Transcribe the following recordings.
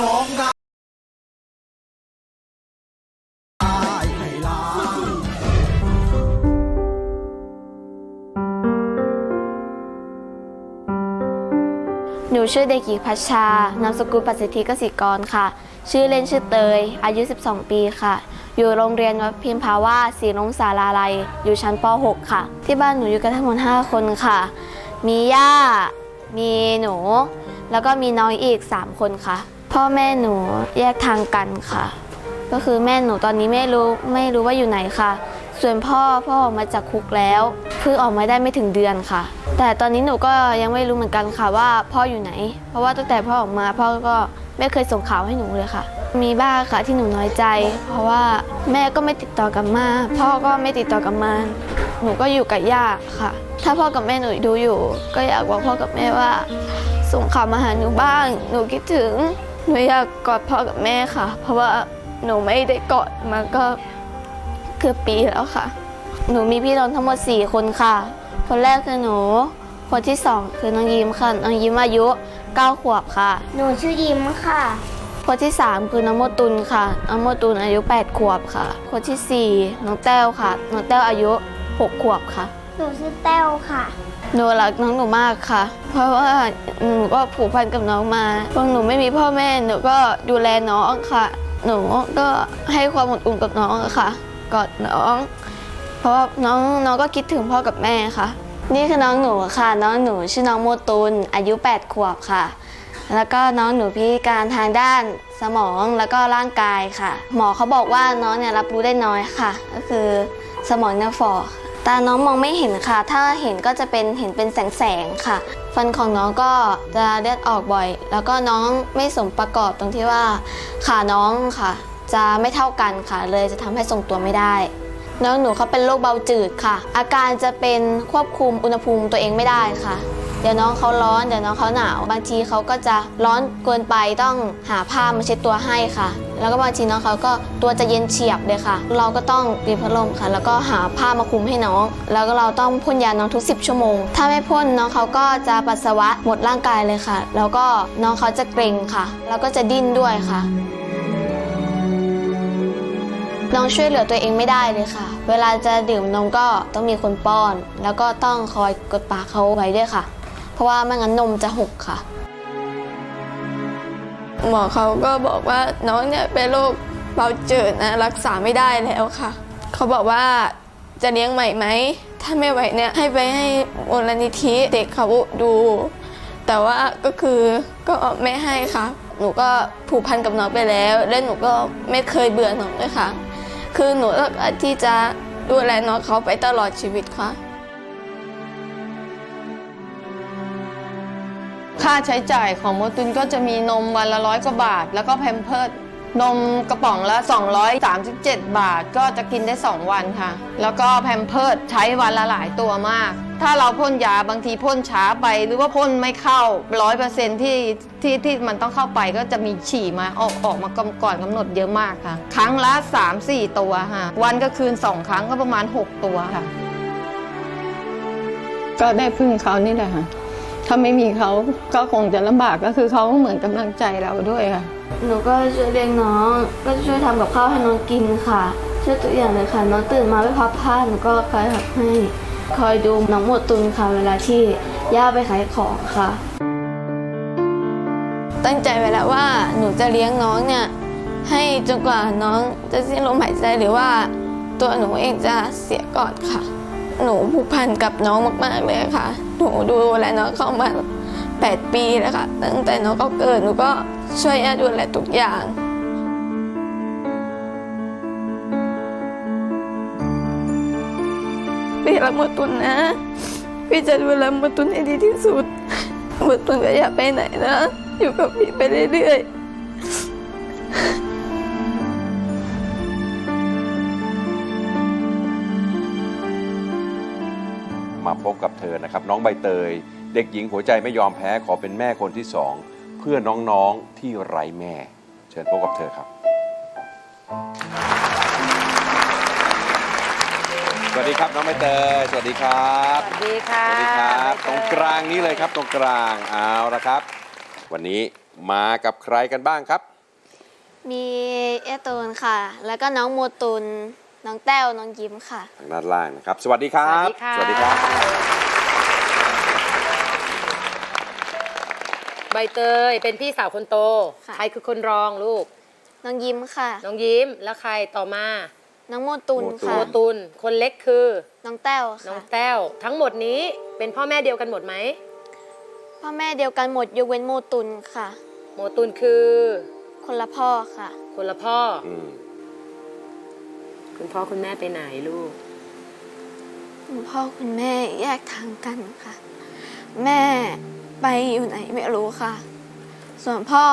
ร้องได้หนูชื่อเด็กหญิงพัชชา นามสกุลปัสสิทธิกสิกรค่ะ ชื่อเล่นชื่อเตย อายุ 12 ปีค่ะ อยู่โรงเรียนวัดพิมพาวาสศรีลงสาราลัย อยู่ชั้นป .6 ค่ะ ที่บ้านหนูอยู่กันทั้งหมด5คนค่ะ มีย่า มีหนู แล้วก็มีน้องอีก 3 คนค่ะ พ่อแม่หนูแยกทางกันค่ะ ก็คือแม่หนูตอนนี้ไม่รู้ไม่รู้ว่าอยู่ไหนค่ะ ส่วนพ่อพ่อออกมาจากคุกแล้วเพิ่งออกมาได้ไม่ถึงเดือนค่ะ แต่ตอนนี้หนูก็ยังไม่รู้เหมือนกันค่ะว่าพ่ออยู่ไหน เพราะว่าตั้งแต่พ่อออกมาพ่อก็ไม่เคยส่งข่าวให้หนูเลยค่ะ มีบ้างค่ะที่หนูน้อยใจ เพราะว่าแม่ก็ไม่ติดต่อกลับมา พ่อก็ไม่ติดต่อกลับมา หนูก็อยู่กับย่าค่ะ ถ้าพ่อกับแม่หนูดูอยู่ ก็อยากบอกพ่อกับแม่ว่า ส่งข่าวมาหาหนูบ้าง หนูคิดถึง หนูอยากกอดพ่อกับแม่ค่ะ เพราะว่าหนูไม่ได้กอดมาก็เกือบปีแล้วค่ะ หนูมีพี่น้องทั้งหมด 4 คนค่ะ คนแรกคือหนู คนที่ 2 คือน้องยิ้มค่ะ น้องยิ้มอายุ 9 ขวบค่ะ หนูชื่อยิ้มค่ะ คนที่ 3 คือน้องโมตุนค่ะ น้องโมตุนอายุ 8 ขวบค่ะ คนทีสี่ 4 น้องแต้วค่ะ น้องแต้วอายุ 6 ขวบค่ะ หนูชื่อแต้วค่ะ หนูรักน้องหนูมากค่ะ เพราะว่าหนูก็ผูกพันกับน้องมาพอหนูไม่มีพ่อแม่หนูก็ดูแลน้องค่ะ หนูก็ให้ความอบอุ่นกับน้องค่ะ กอดน้อง เพราะว่าน้องน้องก็คิดถึงพ่อกับแม่ค่ะ นี่คือน้องหนูค่ะ น้องหนูชื่อน้องโมตุนอายุ 8 ขวบค่ะ แล้วก็น้องหนูพิการทางด้านสมองแล้วก็ร่างกายค่ะ หมอเขาบอกว่าน้องเนี่ยรับรู้ได้น้อยค่ะ ก็คือสมองเนี่ยฝ่อ ตาน้องมองไม่เห็นค่ะ ถ้าเห็นก็จะเป็นเห็นเป็นแสงแสงค่ะ ฟันของน้องก็จะเลือดออกบ่อย แล้วก็น้องไม่สมประกอบตรงที่ว่าขาน้องค่ะ จะไม่เท่ากันค่ะ เลยจะทำให้ทรงตัวไม่ได้ น้องหนูเขาเป็นโรคเบาจืดค่ะ อาการจะเป็นควบคุมอุณหภูมิตัวเองไม่ได้ค่ะ ดี๋ยวน้องเขาร้อนเดี๋ยวน้องเขาหนาวบางทีเขาก็จะร้อนเกินไปต้องหาผ้ามาเช็ดตัวให้ค่ะ แล้วก็บางทีน้องเขาก็ตัวจะเย็นเฉียบเลยค่ะ เราก็ต้องปิดพัดลมค่ะ แล้วก็หาผ้ามาคลุมให้น้อง แล้วก็เราต้องพ่นยาน้องทุก 10 ชั่วโมง ถ้าไม่พ่นน้องเขาก็จะปัสสาวะหมดร่างกายเลยค่ะ แล้วก็น้องเขาจะเกร็งค่ะ แล้วก็จะดิ้นด้วยค่ะน้องช่วยเหลือตัวเองไม่ได้เลยค่ะ เวลาจะดื่มนมก็ต้องมีคนป้อน แล้วก็ต้องคอยกดปากเขาไว้ด้วยค่ะ เพราะว่าไม่งั้นนมจะหกค่ะ หมอเขาก็บอกว่าน้องเนี่ยเป็นโรคเบาจืดนะรักษาไม่ได้แล้วค่ะ เขาบอกว่าจะเลี้ยงใหม่ไหม ถ้าไม่ไหวเนี่ยให้ไปให้มูลนิธิเด็กเขาดู แต่ว่าก็คือก็ไม่ให้ค่ะ หนูก็ผูกพันกับน้องไปแล้ว และหนูก็ไม่เคยเบื่อน้องด้วยค่ะ คือหนูเลือกที่จะดูแลน้องเขาไปตลอดชีวิตค่ะ ค่าใช้จ่ายของโมตุนก็จะมีนมวันละร้อยกว่าบาท แล้วก็แพมเพิร์ดนมกระป๋องละ 237 บาท ก็จะกินได้ 2 วันค่ะ แล้วก็แพมเพิร์ดใช้วันละหลายตัวมาก ถ้าเราพ่นยาบางทีพ่นช้าไป หรือว่าพ่นไม่เข้า100%ที่ที่ที่มันต้องเข้าไปก็จะมีฉี่มาออกออกมาก่อนกำหนดเยอะมากค่ะ ครั้งละ 3-4 ตัวค่ะ วันก็คืน 2 ครั้งก็ประมาณ 6 ตัวค่ะ ก็ได้พึ่งเขานี่แหละค่ะ ถ้าไม่มีเขาก็คงจะลำบากก็คือเขาเหมือนกำลังใจเราด้วยค่ะ หนูก็ช่วยเลี้ยงน้อง ก็ช่วยทำกับข้าวให้น้องกินค่ะ ช่วยตัวอย่างเลยค่ะ น้องตื่นมาไม่พับผ้าหนูก็คอยหักให้ คอยดูน้องหมดตุนค่ะเวลาที่ย่าไปขายของค่ะ ตั้งใจไว้แล้วว่าหนูจะเลี้ยงน้องเนี่ยให้จนกว่าน้องจะสิ้นลมหายใจหรือว่าตัวหนูเองจะเสียก่อนค่ะ หนูผูกพันกับน้องมากๆเลยค่ะ หนูดูแลน้องเข้ามาแปดปีแล้วค่ะ ตั้งแต่น้องเขาเกิดหนูก็ช่วยย่าดูแลทุกอย่างพี่รักหมดตุนนะ พี่จะดูแลหมดตุนให้ดีที่สุดหมดตุนก็อย่าไปไหนนะ อยู่กับพี่ไปเรื่อยๆ กับเธอนะครับน้องใบเตย เด็กหญิงหัวใจไม่ยอมแพ้ขอเป็นแม่คนที่สองเพื่อน้องๆที่ไร้แม่ เชิญพบกับเธอครับ สวัสดีครับน้องใบเตยสวัสดีครับสวัสดีค่ะสวัสดีครับใบเตยตรงกลางนี้เลยครับตรงกลางเอาละครับ วันนี้มากับใครกันบ้างครับ มีเอตูนค่ะ แล้วก็น้องโมตุน น้องแต้วน้องยิ้มค่ะ ทางด้านล่างนะครับ สวัสดีครับ สวัสดีค่ะครับ ใบเตยเป็นพี่สาวคนโต ค่ะ ใครคือคนรองลูก น้องยิ้มค่ะ น้องยิ้มแล้วใครต่อมาน้องโมตุนโมตุโมค่ะตุนคนเล็กคือ น้องแต้วน้องค่ะแต้ว ทั้งหมดนี้เป็นพ่อแม่เดียวกันหมดไหม พ่อแม่เดียวกันหมดยกเว้นโมตุนค่ะ โมตุนคือ คนละพ่อค่ะ คนละพ่อออืม คุณพ่อคุณแม่ไปไหนลูก คุณพ่อคุณแม่แยกทางกันค่ะ แม่ไปอยู่ไหนไม่รู้ค่ะ ส่วนพ่อ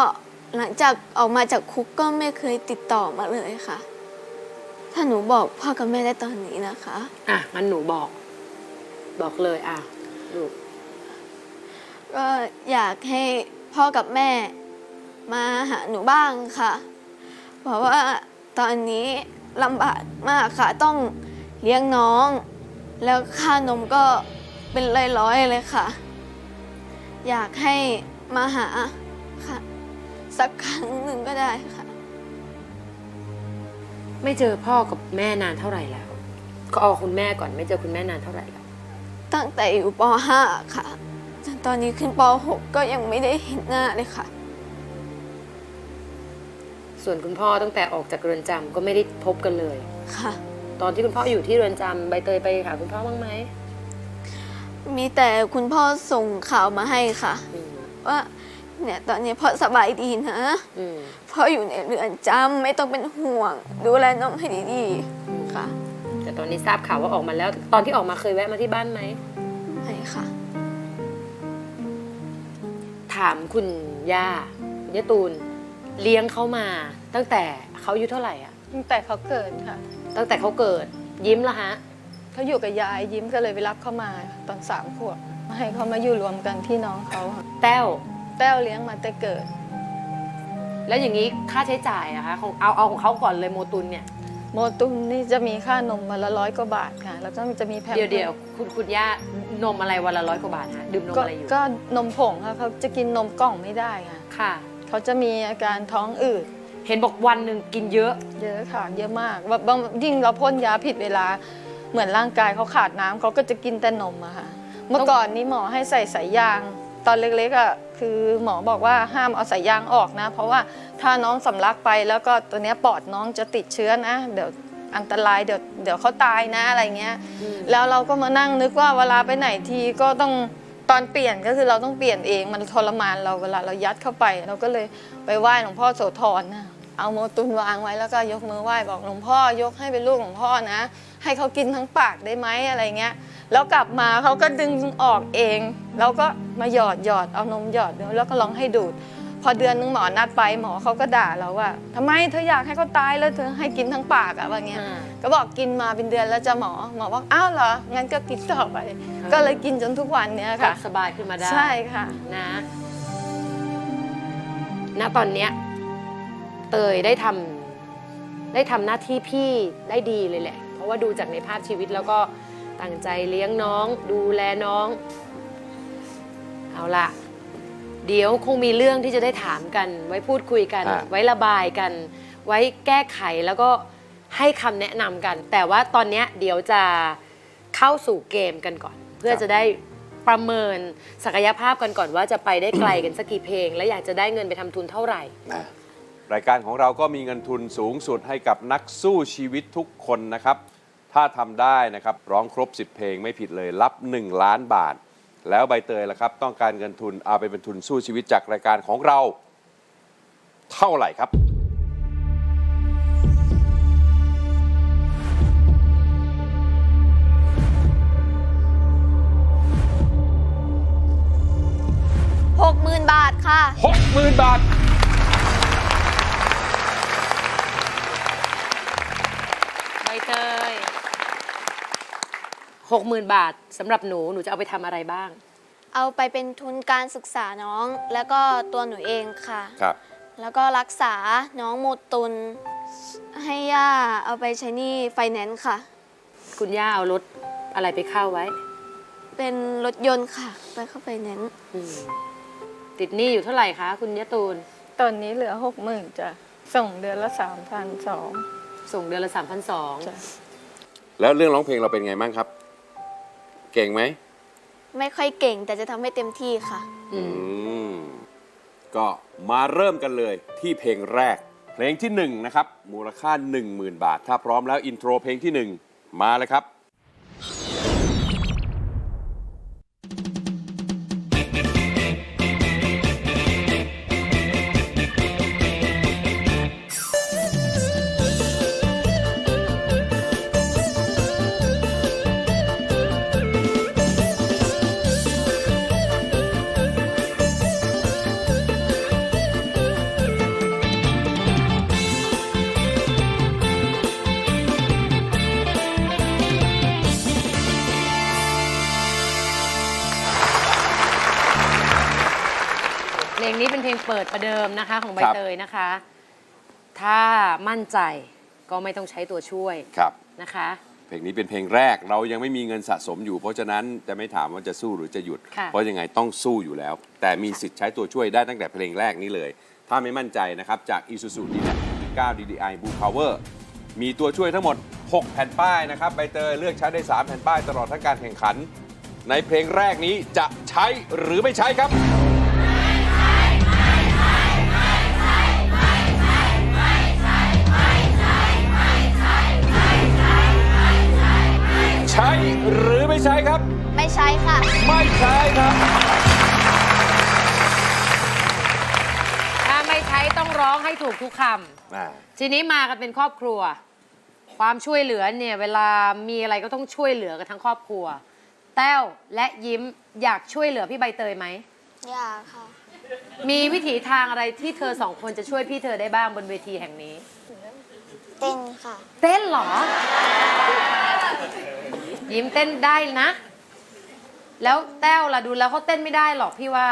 หลังจากออกมาจากคุกก็ไม่เคยติดต่อมาเลยค่ะ ถ้าหนูบอกพ่อกับแม่ได้ตอนนี้นะคะ อะมันหนูบอก บอกเลยอะลูกก็อยากให้พ่อกับแม่มาหาหนูบ้างค่ะ เพราะว่าตอนนี้ ลำบากมากค่ะ ต้องเลี้ยงน้อง แล้วค่านมก็เป็นร้อยๆเลยค่ะ อยากให้มาหาค่ะ สักครั้งหนึ่งก็ได้ค่ะ ไม่เจอพ่อกับแม่นานเท่าไหร่แล้วก็เอาคุณแม่ก่อนไม่เจอคุณแม่นานเท่าไหร่แล้วตั้งแต่อยู่ป .5 ค่ะจนตอนนี้ขึ้นป .6 ก็ยังไม่ได้เห็นหน้าเลยค่ะ ส่วนคุณพ่อตั้งแต่ออกจากเรือนจำก็ไม่ได้พบกันเลย ค่ะ ตอนที่คุณพ่ออยู่ที่เรือนจำใบเตยไปหาคุณพ่อบ้างไหมมีแต่คุณพ่อส่งข่าวมาให้ค่ะ อืมว่าเนี่ยตอนนี้พ่อสบายดีนะอืมพ่ออยู่ในเรือนจำไม่ต้องเป็นห่วง ดูแลน้องให้ดีๆค่ะแต่ตอนนี้ทราบข่าวว่าออกมาแล้ว ตอนที่ออกมาเคยแวะมาที่บ้านไหมใช่ค่ะ ถามคุณย่าคุณย่าตูน เลี้ยงเขามาตั้งแต่เขาอายุเท่าไหร่อะตั้งแต่เขาเกิดค่ะตั้งแต่เขาเกิดยิ้มละฮะเขาอยู่กับยายยิ้มก็เลยไปรับเขามาตอนสามขวบมาให้เขามาอยู่รวมกันพี่น้องเขาค่ะแต้วแต้วเลี้ยงมาแต่เกิด แล้วอย่างนี้ค่าใช้จ่ายอะคะของเอาเอาของเขาก่อนเลยโมตุนเนี่ยโมตุนนี่จะมีค่านมวันละร้อยกว่าบาทค่ะ แล้วก็จะมีแผ่นเดี๋ยวเดี๋ยวคุณคุณย่านมอะไรวันละร้อยกว่าบาทฮะดื่มนมก็อะไรอยู่ก็นมผงค่ะเขาจะกินนมกล่องไม่ได้ค่ะค่ะ เขาจะมีอาการท้องอืดเห็นบอกวันหนึ่งกินเยอะ เยอะค่ะ เยอะมากแบบบางยิ่งเราพ่นยาผิดเวลา เหมือนร่างกายเขาขาดน้ำเขาก็จะกินแต่นมอะค่ะ เมื่อก่อนนี้หมอให้ใส่สายยาง ตอนเล็กๆอะคือหมอบอกว่าห้ามเอาสายยางออกนะ เพราะว่าถ้าน้องสำลักไปแล้วก็ตัวเนี้ยปอดน้องจะติดเชื้อนะ เดี๋ยวอันตรายเดี๋ยวเดี๋ยวเขาตายนะอะไรเงี้ยอืมแล้วเราก็มานั่งนึกว่าเวลาไปไหนทีก็ต้องต อนเปลี่ยนก็คือเราต้องเปลี่ยนเองมันทรมานเราเวลาเรายัดเข้าไป เราก็เลยไปไหว้หลวงพ่อโสธรนะเอาโมตุนวางไว้แล้วก็ยกมือไหว้บอกหลวงพ่อยกให้เป็นลูกหลวงพ่อนะ ให้เขากินทั้งปากได้ไหมอะไรเงี้ย แล้วกลับมาเขาก็ดึงออกเอง แล้วก็มาหยอดหยอดเอานมหยอดแล้วก็ลองให้ดูด พอเดือนนึงหมอนัดไปหมอเขาก็ด่าเราว่าทำไมเธออยากให้เขาตายแล้วเธอให้กินทั้งปากอะว่าเงี้ยอ่าก็บอกกินมาเป็นเดือนแล้วจะหมอหมอบอกอ้าวเหรองั้นก็กินต่อไปอ่าก็เลยกินจนทุกวันเนี้ยก็ค่ะสบายขึ้นมาได้ใช่ค่ะนะณตอนเนี้ยเตยได้ทำได้ทำหน้าที่พี่ได้ดีเลยแหละ เพราะว่าดูจากในภาพชีวิตแล้วก็ตั้งใจเลี้ยงน้อง ดูแลน้อง เอาละ เดี๋ยวคงมีเรื่องที่จะได้ถามกัน ไว้พูดคุยกันอ่าไว้ระบายกัน ไว้แก้ไขแล้วก็ให้คำแนะนำกัน แต่ว่าตอนเนี้ยเดี๋ยวจะเข้าสู่เกมกันก่อน เพื่อจะได้ประเมินศักยภาพกันก่อนว่าจะไปได้ไกลกันสักกี่เพลง และอยากจะได้เงินไปทำทุนเท่าไหร่นะรายการของเราก็มีเงินทุนสูงสุดให้กับนักสู้ชีวิตทุกคนนะครับ ถ้าทำได้นะครับร้องครบ 10 เพลงไม่ผิดเลยรับ 1 ล้านบาท แล้วใบเตยล่ะครับ ต้องการเงินทุนเอาไปเป็นทุนสู้ชีวิตจากรายการของเราเท่าไหร่ครับ60,000บาทค่ะ60,000บาท หกหมื่นบาทสำหรับหนูหนูจะเอาไปทำอะไรบ้าง เอาไปเป็นทุนการศึกษาน้อง แล้วก็ตัวหนูเองค่ะ ครับ แล้วก็รักษาน้องโมตุน ให้ย่าเอาไปใช้หนี้ไฟแนนซ์ค่ะ คุณย่าเอารถอะไรไปเข้าไว้เป็นรถยนต์ค่ะ ไปเข้าไฟแนนซ์อืมติดหนี้อยู่เท่าไหร่คะคุณยะตูน ตอนนี้เหลือหกหมื่นจ้ะ ส่งเดือนละสามพันสองส่งเดือนละ3,200จ้ะ แล้วเรื่องร้องเพลงเราเป็นไงบ้างครับ เก่งไหมไม่ค่อยเก่งแต่จะทำให้เต็มที่ค่ะอืมอืมก็มาเริ่มกันเลยที่เพลงแรก เพลงที่หนึ่งนะครับ มูลค่า 10,000 บาท ถ้าพร้อมแล้วอินโทรเพลงที่หนึ่งมาเลยครับ เป็นเพลงเปิดประเดิมนะคะของใบครับเตยนะคะ ถ้ามั่นใจก็ไม่ต้องใช้ตัวช่วยครับนะคะ เพลงนี้เป็นเพลงแรกเรายังไม่มีเงินสะสมอยู่ เพราะฉะนั้นจะไม่ถามว่าจะสู้หรือจะหยุดค่ะเพราะยังไงต้องสู้อยู่แล้ว แต่มีสิทธิ์ใช้ตัวช่วยได้ตั้งแต่เพลงแรกนี้เลย ถ้าไม่มั่นใจนะครับจาก Isuzu d m a x 9 DDI Blue Power มีตัวช่วยทั้งหมด 6 แผ่นป้ายนะครับใบเตยเลือกใช้ได้ 3 แผ่นป้ายตลอดทั้งการแข่งขัน ในเพลงแรกนี้จะใช้หรือไม่ใช้ครับ หรือไม่ใช้ครับ ไม่ใช่ค่ะ ไม่ใช้ครับ ถ้าไม่ใช้ต้องร้องให้ถูกทุกคำอ่าทีนี้มากันเป็นครอบครัว ความช่วยเหลือเนี่ยเวลามีอะไรก็ต้องช่วยเหลือกันทั้งครอบครัว แต้วและยิ้มอยากช่วยเหลือพี่ใบเตยไหมอยากค่ะ มีวิถีทางอะไรที่เธอสองคนจะช่วยพี่เธอได้บ้างบนเวทีแห่งนี้ เต้นค่ะ เต้นเหรอ ยิ้มเต้นได้นะ แล้วแต้วล่ะดูแล้วเขาเต้นไม่ได้หรอกพี่ว่า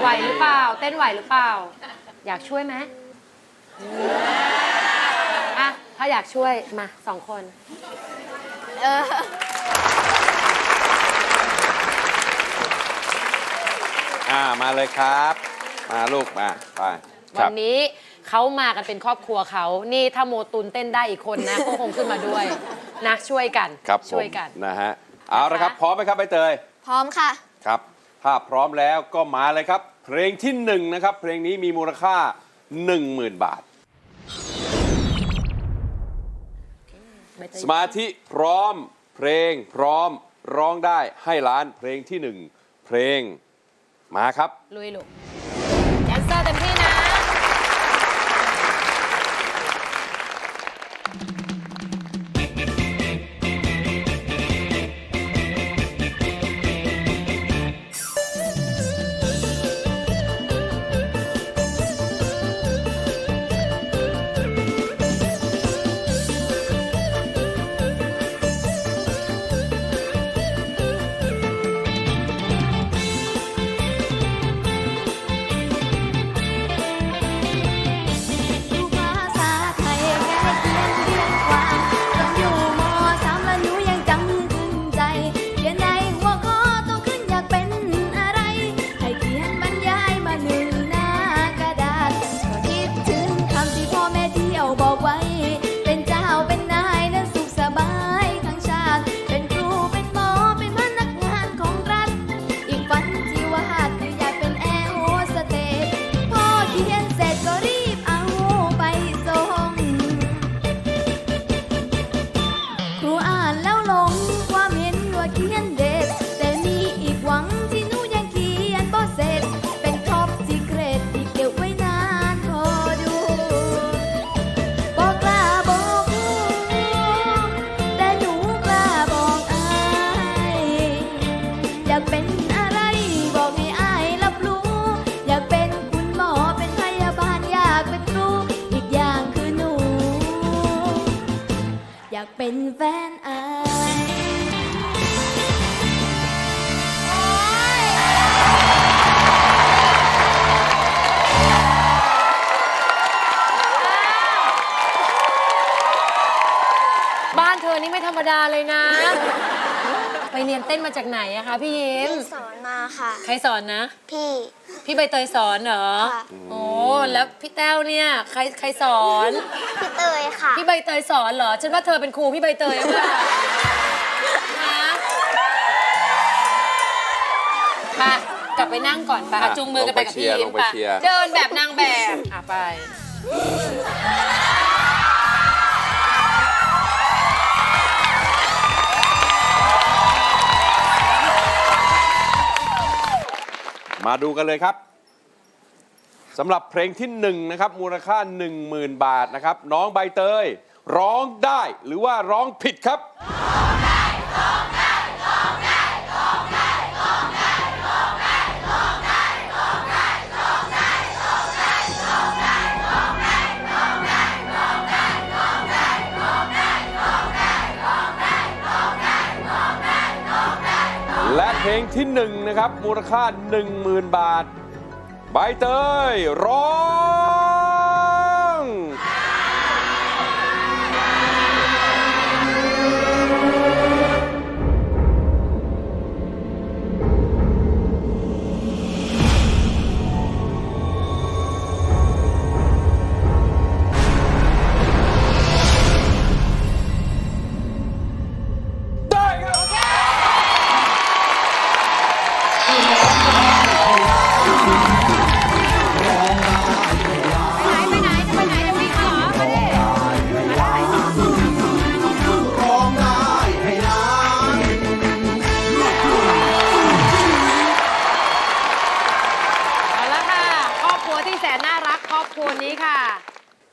ไหวหรือเปล่า เต้นไหวหรือเปล่า อยากช่วยไหมอะถ้าอยากช่วยมาสองคน เอออ่ามาเลยครับ มาลูกมาไปควัรันบนี้ เขามากันเป็นครอบครัวเขานี่ถ้าโมตุนเต้นได้อีกคนนะก็คงขึ้นมาด้วยนะช่วยกันครับผมช่วยกัน นะฮะเอาละครับพร้อมไหมครับใบเตยพร้อมค่ะ ครับถ้าพร้อมแล้วก็มาเลยครับ เพลงที่หนึ่งนะครับ เพลงนี้มีมูลค่า 10,000 บาท สมาธิพร้อม เพลงพร้อมร้องได้ให้ล้านเพลงที่หนึ่งเพลงมาครับ ลุยลูก ดาเลยนะ ไปเรียนเต้นมาจากไหนอะคะพี่ยิ้มสอนมาค่ะ ใครสอนนะ พี่ พี่ใบเตยสอนเหรอ ค่ะ โอ้แล้วพี่แต้วเนี่ยใครใครสอน พี่เตยค่ะ พี่ใบเตยสอนเหรอ ฉันว่าเธอเป็นครูพี่ใบเตยหรือเปล่าฮะไปกลับไปนั่งก่อนไปอะจูงมือกันไปกับพี่ลยิ้งมไปไปเชียร์ เดินแบบนางแบบ อะไป มาดูกันเลยครับสำหรับเพลงที่หนึ่งนะครับมูลค่า 10,000 บาทนะครับ น้องใบเตย ร้องได้หรือว่าร้องผิดครับและ เพลงที่หนึ่งนะครับมูลค่า10,000บาทใบเตยร้อง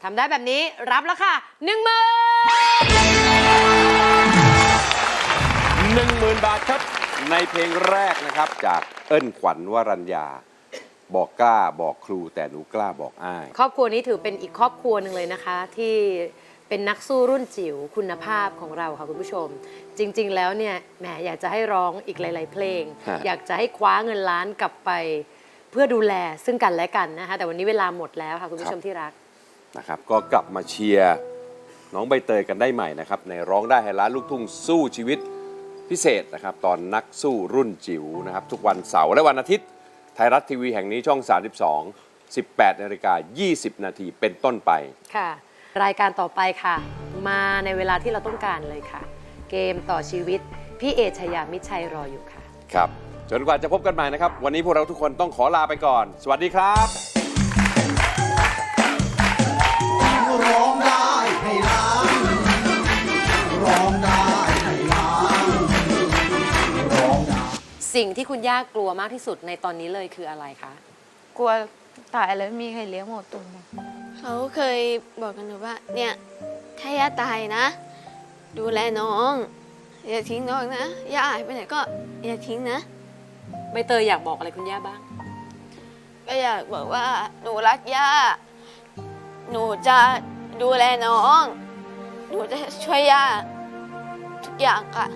ทำได้แบบนี้รับแล้วค่ะหนึ่งหมื่นหนึ่งหมื่นบาทครับ ในเพลงแรกนะครับ จากเอิ้นขวัญวรัญญา บอกกล้าบอกครูแต่หนูกล้าบอกอ้าย ครอบครัวนี้ถือเป็นอีกครอบครัวหนึ่งเลยนะคะ ที่เป็นนักสู้รุ่นจิ๋วคุณภาพของเราค่ะคุณผู้ชม จริง ๆ แล้วเนี่ยแหมอยากจะให้ร้องอีกหลาย ๆ เพลง ฮะ อยากจะให้คว้าเงินล้านกลับไป เพื่อดูแลซึ่งกันและกันนะคะแต่วันนี้เวลาหมดแล้วค่ะคุณผู้ชมที่รัก นะครับก็กลับมาเชียร์น้องใบเตยกันได้ใหม่นะครับในร้องได้ให้ล้านลูกทุ่งสู้ชีวิตพิเศษนะครับตอนนักสู้รุ่นจิ๋วนะครับทุกวันเสาร์และวันอาทิตย์ไทยรัฐทีวีแห่งนี้ช่อง 32 18นาฬิกา20 นาทีเป็นต้นไปค่ะ รายการต่อไปค่ะ มาในเวลาที่เราต้องการเลยค่ะ เกมต่อชีวิต พี่เอชยามิตรชัยรออยู่ค่ะ ครับ จนกว่าจะพบกันใหม่นะครับ วันนี้พวกเราทุกคนต้องขอลาไปก่อน สวัสดีครับ สิ่งที่คุณย่ากลัวมากที่สุดในตอนนี้เลยคืออะไรคะ กลัวตายแล้วไม่มีใครเลี้ยงหมดตุนเขาเคยบอกกันหนูว่า เนี่ย ถ้าย่าตายนะ ดูแลน้อง อย่าทิ้งน้องนะ ย่าหายไปไหนก็อย่าทิ้งนะใบเตยอยากบอกอะไรคุณย่าบ้าง ก็อยากบอกว่าหนูรักย่า หนูจะดูแลน้อง หนูจะช่วยย่าทุกอย่างค่ะ